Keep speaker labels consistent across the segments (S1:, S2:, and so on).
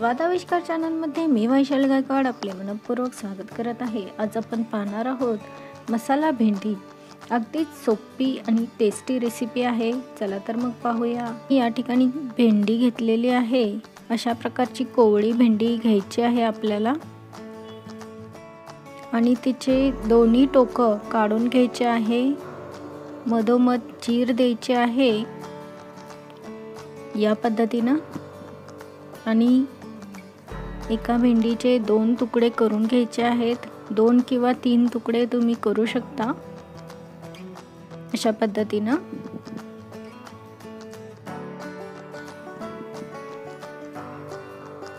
S1: स्वादाविष्कार चॅनलमध्ये मी वैशाली गायकवाड आपले मनपूर्वक स्वागत करत आहे. आज आपण पाहणार आहोत मसाला भेंडी. अगदीच सोपी आणि टेस्टी रेसिपी आहे. चला तर मग पाहूया. या ठिकाणी भेंडी घेतलेली आहे. अशा प्रकारची कोवळी भेंडी घ्यायची आहे आपल्याला. आणि तिचे दोन्ही टोकं काढून घ्यायचे आहे. मधोमध चीर द्यायचे आहे. या पद्धतीनं. आणि एका भेंडीचे दोन तुकडे करून घ्यायचे आहेत. दोन किंवा तीन तुकडे तुम्ही करू शकता. अशा पद्धतीनं.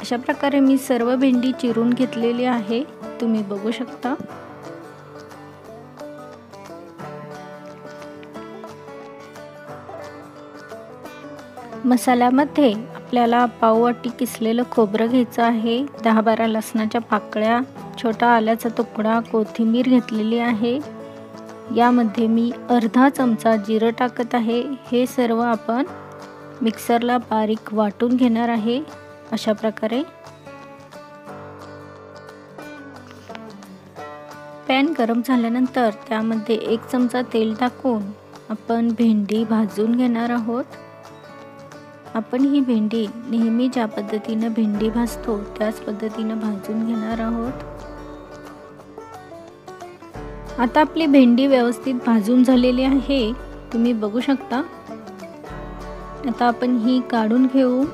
S1: अशा प्रकारे मी सर्व भेंडी चिरून घेतलेली आहे. तुम्ही बघू शकता. मसाल्यामध्ये आपल्याला पाववाटी किसलेलं खोबरं घ्यायचं आहे. दहा बारा लसणाच्या पाकळ्या छोटा आल्याचा तुकडा कोथिंबीर घेतलेली आहे. यामध्ये मी अर्धा चमचा जिरं टाकत आहे. हे सर्व आपण मिक्सरला बारीक वाटून घेणार आहे. अशा प्रकारे. पॅन गरम झाल्यानंतर त्यामध्ये एक चमचा तेल टाकून आपण भेंडी भाजून घेणार आहोत. आपण ही भेंडी नेहमी ज्या पद्धतीनं भेंडी भाजतो त्याच पद्धतीनं भाजून घेणार आहोत. आता आपली भेंडी व्यवस्थित भाजून झालेली आहे. तुम्ही बघू शकता. आता आपण ही काढून घेऊ.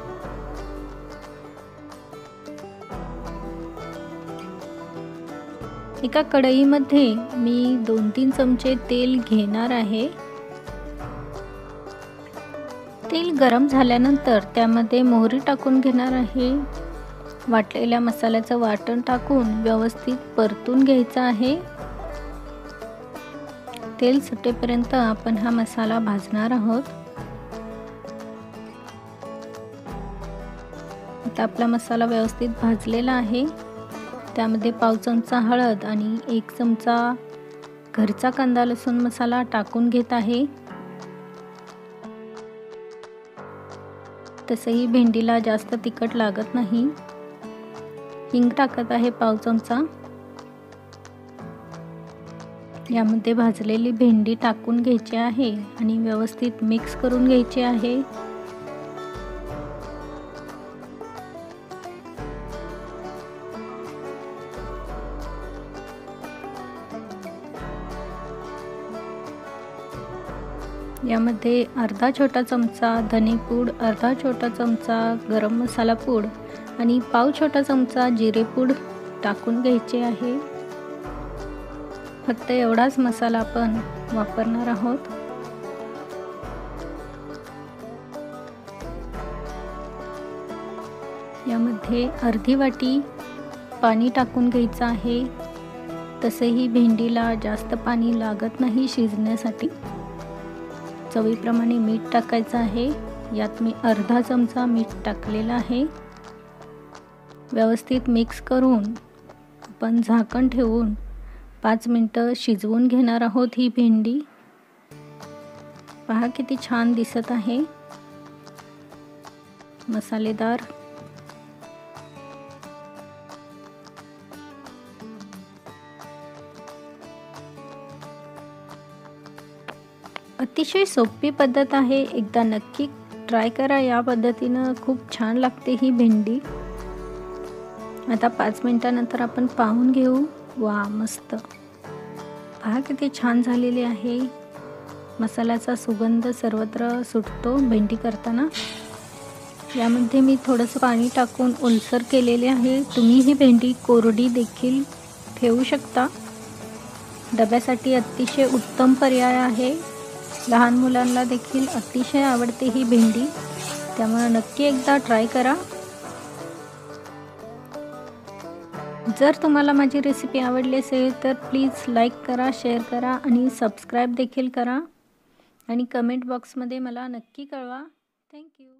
S1: एका कढईमध्ये मी दोन तीन चमचे तेल घेणार आहे. तेल गरम झाल्यानंतर त्यामध्ये मोहरी टाकून घेणार आहे. वाटलेल्या मसाल्याचं वाटण टाकून व्यवस्थित परतून घ्यायचं आहे. तेल सुटेपर्यंत आपण हा मसाला भाजणार आहोत. आता आपला मसाला व्यवस्थित भाजलेला आहे. त्यामध्ये पाव चमचा हळद आणि एक चमचा घरचा कांदा लसूण मसाला टाकून घेत आहे. तसंही भेंडीला जास्त तिखट लागत नाही. हिंग टाकत आहे पाव चमचा. यामध्ये भाजलेली भेंडी टाकून घ्यायची आहे आणि व्यवस्थित मिक्स करून घ्यायची आहे. यामध्ये अर्धा छोटा चमचा धनेपूड अर्धा छोटा चमचा गरम मसाला पूड आणि पाव छोटा चमचा जिरेपूड टाकून घ्यायचे आहे. फक्त एवढाच मसाला आपण वापरणार आहोत. यामध्ये अर्धी वाटी पाणी टाकून घ्यायचं आहे. तसेही भेंडीला जास्त पाणी लागत नाही शिजण्यासाठी. चवीप्रमाणे मीठ टाकायचं आहे. यात मी अर्धा चमचा मीठ टाकलेला आहे. व्यवस्थित मिक्स करून आपण झाकण ठेवून पाच मिनटं शिजवून घेणार आहोत ही भेंडी. पहा किती छान दिसत आहे. मसालेदार. अतिशय सोपी पद्धत आहे. एकदा नक्की ट्राय करा. या पद्धतीनं खूप छान लागते ही भेंडी. आता पाच मिनटानंतर आपण पाहून घेऊ. वा मस्त. पहा किती छान झालेली आहे. मसाल्याचा सुगंध सर्वत्र सुटतो भेंडी करताना. यामध्ये मी थोडंसं पाणी टाकून ओलसर केलेले आहे. तुम्ही ही भेंडी कोरडी देखील ठेवू शकता. डब्यासाठी अतिशय उत्तम पर्याय आहे. लहान मुलांना देखील अतिशय आवडते ही भेंडी. त्यामुळे नक्की एकदा ट्राय करा. जर तुम्हाला माझी रेसिपी आवडली असेल तर प्लीज लाईक करा शेअर करा आणि सबस्क्राईब देखील करा. आणि कमेंट बॉक्समध्ये मला नक्की कळवा. थँक्यू